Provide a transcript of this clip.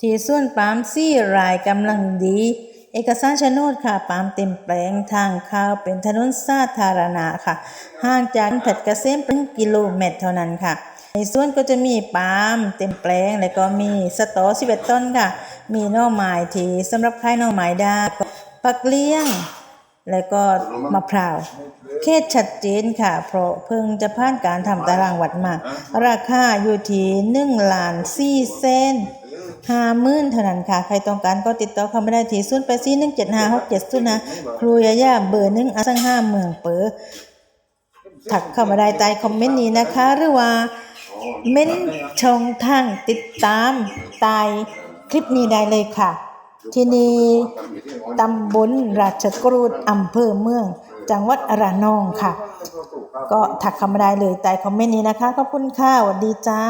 ที่ส่วนปามซี่รายกำลังดี เอกสารโฉนดค่ะปามเต็มแปลงทางเข้าเป็นถนนสาธารณะค่ะ ห่างจากแผดกระเกษมเป็นกิโลเมตรเท่านั้นค่ะ ในส่วนก็จะมีปาล์มเต็มแปลงแล้วก็มีสตอ11ต้นค่ะ มีน่อไม้ที่สำหรับขายน่อไม้ได้ปักเลี้ยง แล้วก็มะพร้าวเขตชัดเจนค่ะ เพราะเพิ่งจะผ่านการทำตารางวัดมา ราคาอยู่ที่หนึ่งล้านสี่เซน ห้าหมื่นเท่านั้นค่ะ ใครต้องการก็ติดต่อเข้ามาได้ที่ศูนย์แปดสี่หนึ่งเจ็ดห้าหกเจ็ดศูนย์นะครูยาย่าเบอร์หนึ่งอสังห้าเมืองเป๋อถักเข้ามาได้ใต้คอมเมนต์นี้นะคะ หรือว่าเม้นช่องทางติดตามใต้คลิปนี้ได้เลยค่ะ ที่นี่ตำบลราชกรูดอำเภอเมือง จังหวัดระนองค่ะ ก็ถักเข้ามาได้เลยใต้คอมเมนต์นี้นะคะ ขอบคุณค่ะสวัสดีจ้า